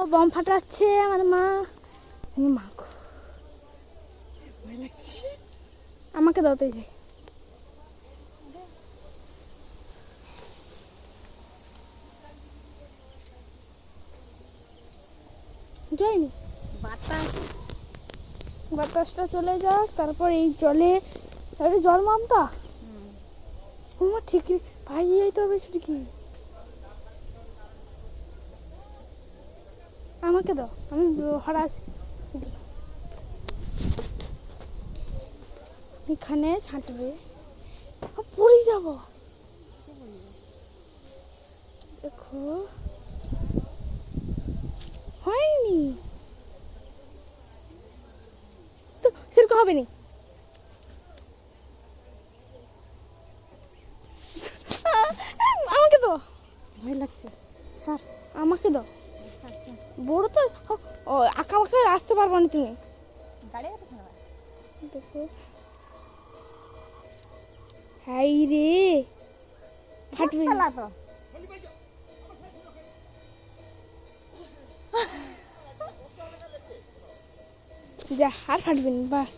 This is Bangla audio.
ও বম ফাটাচ্ছে আমার মা। মা। আমাকে দাও তো এই যায়নি বাতাস। বাতাসটা চলে যাক তারপর এই জলে। জল মামতা? আমার ঠিক ভাই যাইতে হবে শুধু কি? আমাকে দাও আমি হারা আছি। এখানে ছাঁটবে। পড়ে যাব। দেখো। হয়নি। তো সেরকম হবে নি আমাকে দাও। ভয় লাগছে। স্যার আমাকে দাও। বড় তো আঁকা বাঁকা আসতে পারব না তুমি। দেখো। হাই রে। ফাটবে। যা আর ফাটবেন বাস।